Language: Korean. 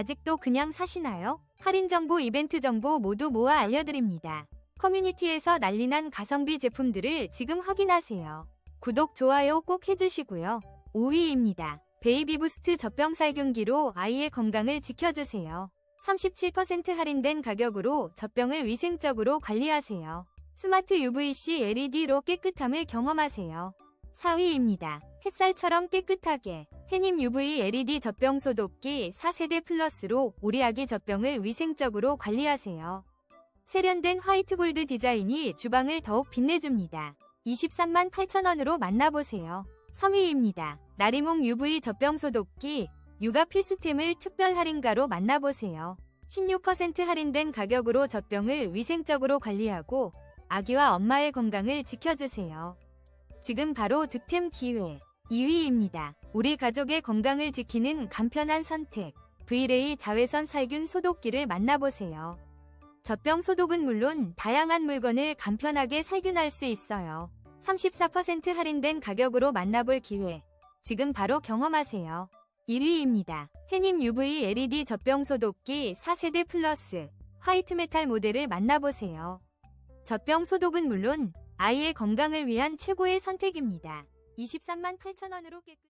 아직도 그냥 사시나요? 할인 정보, 이벤트 정보 모두 모아 알려드립니다. 커뮤니티에서 난리난 가성비 제품들을 지금 확인하세요. 구독, 좋아요 꼭 해주시고요. 5위입니다. 베이비부스트 젖병살균기로 아이의 건강을 지켜주세요. 37% 할인된 가격으로 젖병을 위생적으로 관리하세요. 스마트 UVC LED로 깨끗함을 경험하세요. 4위입니다. 햇살처럼 깨끗하게 해님 UV LED 젖병 소독기 4세대 플러스로 우리 아기 젖병을 위생적으로 관리하세요. 세련된 화이트 골드 디자인이 주방을 더욱 빛내줍니다. 23만 8천원으로 만나보세요. 3위입니다. 나리몽 UV 젖병 소독기 육아 필수템을 특별 할인가로 만나보세요. 16% 할인된 가격으로 젖병을 위생적으로 관리하고 아기와 엄마의 건강을 지켜주세요. 지금 바로 득템 기회. 2위입니다. 우리 가족의 건강을 지키는 간편한 선택. 브이레이 자외선 살균 소독기를 만나보세요. 젖병 소독은 물론 다양한 물건을 간편하게 살균할 수 있어요. 34% 할인된 가격으로 만나볼 기회. 지금 바로 경험하세요. 1위입니다. 해님 UV LED 젖병 소독기 4세대 플러스 화이트 메탈 모델을 만나보세요. 젖병 소독은 물론 아이의 건강을 위한 최고의 선택입니다. 23만 8천원으로 깨끗